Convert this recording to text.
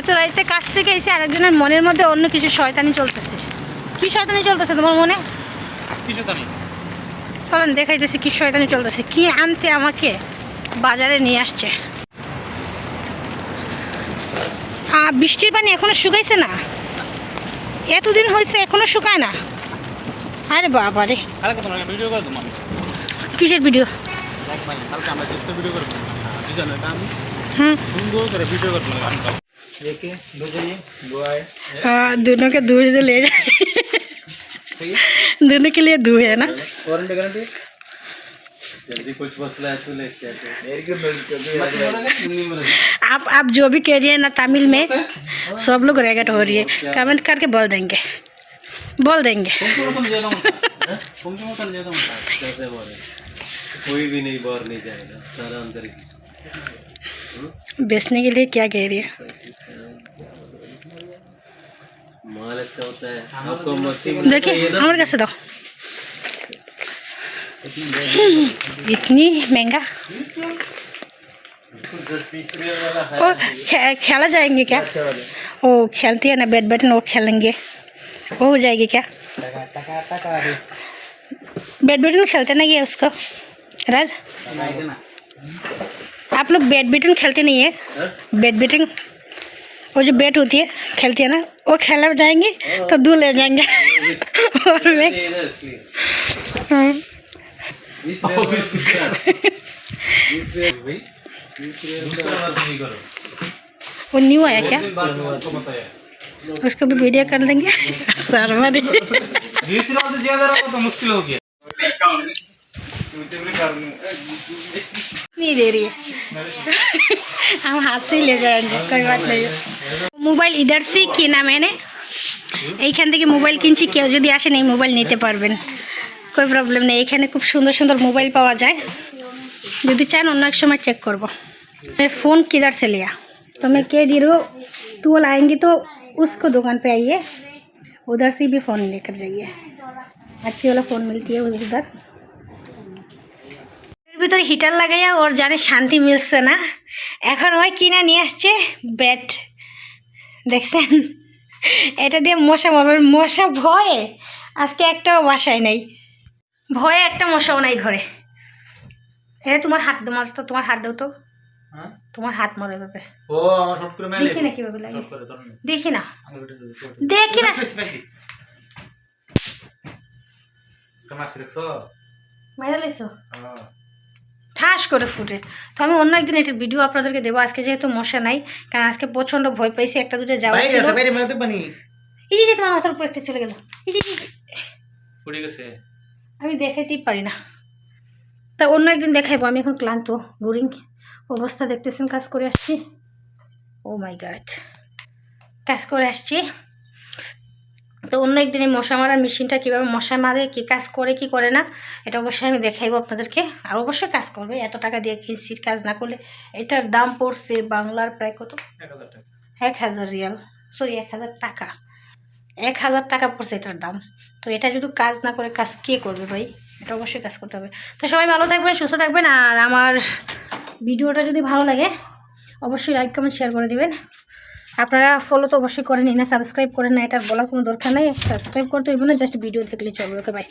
এত রাইতে কাছ থেকে এসে আরেকজনের মনের মধ্যে অন্য কিছু শয়তানি চলতেছে। কি শয়তানি চলতেছে তোমার মনে? চলেন দেখাইতেছি কি শয়তানি চলতেছে। কি আনতে আমাকে বাজারে নিয়ে আসছে। বৃষ্টির পানি এখনও শুকাইছে না? এতদিন হয়েছে এখনও শুকায় না? আরে বাবা রে। কিসের ভিডিও হুম। সুন্দর করে ভিডিও করব हाँ दोनों के दूध ले जाए। दोनों के लिए दूध है ना? आप आप जो भी कह रही है ना तमिल में सब लोग रेगेट हो रही है। कमेंट करके बोल देंगे। बोल देंगे। कोई भी नहीं बोर नहीं जाएगा। बेचने के लिए क्या कह रही है? माल अच्छा होता है। आपको मच्छी देखिए हमारे कैसे दो? इतनी महँगा? है। ओ खे- खेला जाएँगे क्या? ओ खेलती है ना बैडमिंटन वो खेलेंगे। वो हो जाएगी क्या? बैडमिंटन खेलते नहीं है उसको? राज? आप लोग बैडमिंटन खेलते नहीं है? हाँ? बैडमिंटन वो जो बेट होती है खेलती है ना वो खेलने में तो जाएँगे तो दूर ले जाएँगे। और मैं हाँ। वो न्यू आया क्या? उसको भी वीडियो कर लेंगे सर मेरी मुश्किल हो गया नहीं दे रही है। हम हाथ से ही ले जाएंगे कोई बात नहीं মোবাইল ইদার সি কিনা মেনে এইখান থেকে মোবাইল কিনছি কেউ যদি আসেন এই মোবাইল নিতে পারবেন কোনো প্রবলেম নেই এখানে খুব সুন্দর সুন্দর মোবাইল পাওয়া যায় যদি চান অন্য এক সময় চেক করবো फ़ोन किधर से लिया तो मैं कह दे रही हूँ तू वो लाएंगी तो उसको दुकान पे आइए उधर से भी फ़ोन लेकर जाइए अच्छी वाला फ़ोन मिलती है उधर এর ভিতরে হিটার লাগাইয়া ওর জানে শান্তি মিলছে না। এখন ওই কিনে নিয়ে আসছে ব্যাট দেখছেন? এটা দিয়ে মশা মারবে। মশা ভয়ে আজকে একটাও বাসায় নেই। ভয়ে একটা মশাও নাই ঘরে। এ তোমার হাত তোমার তো তোমার হাত দাও তো। হ্যাঁ? তোমার হাত মারো এভাবে ও আমার শর্ট করে মেলে দেখি না কীভাবে লাগে। দেখি না। দেখি না। মাইরা লাইছো? হ্যাঁ। ঠাস করে ফুটে। তো আমি অন্য একদিন এটার ভিডিও আপনাদেরকে দেবো। আজকে যেহেতু মশা নাই কারণ আজকে প্রচণ্ড ভয় পাইছি একটা দুটো যাওয়া ছিল। এই যে, তোমার মাথার উপর একটা চলে গেল। এই যে, গেছে। আমি দেখাইতেই পারি না। তা অন্য একদিন দেখাইবো আমি এখন ক্লান্ত বোরিং অবস্থা দেখতেছেন কাজ করে আসছি। ও মাই গাড কাজ করে আসছি। তো অন্য একদিন এই মশা মারার মেশিনটা কীভাবে মশা মারে কী কাজ করে কি করে না এটা অবশ্যই আমি দেখাইবো আপনাদেরকে। আর অবশ্যই কাজ করবে এত টাকা দিয়ে কিনছি কাজ না করলে এটার দাম পড়ছে বাংলার প্রায় কত? এক হাজার টাকা। এক হাজার রিয়াল সরি এক হাজার টাকা। এক হাজার টাকা পড়ছে এটার দাম। তো এটা যদি কাজ না করে কাজ কে করবে ভাই? এটা অবশ্যই কাজ করতে হবে। তো সবাই ভালো থাকবেন সুস্থ থাকবেন আর আমার ভিডিওটা যদি ভালো লাগে অবশ্যই লাইক কমেন্ট শেয়ার করে দিবেন। আপনারা ফলো তো অবশ্যই করেন না সাবস্ক্রাইব করেন না এটা বলার কোনো দরকার নেই। সাবস্ক্রাইব করতে হইব না জাস্ট ভিডিও দেখলে চলবে ওকে বাই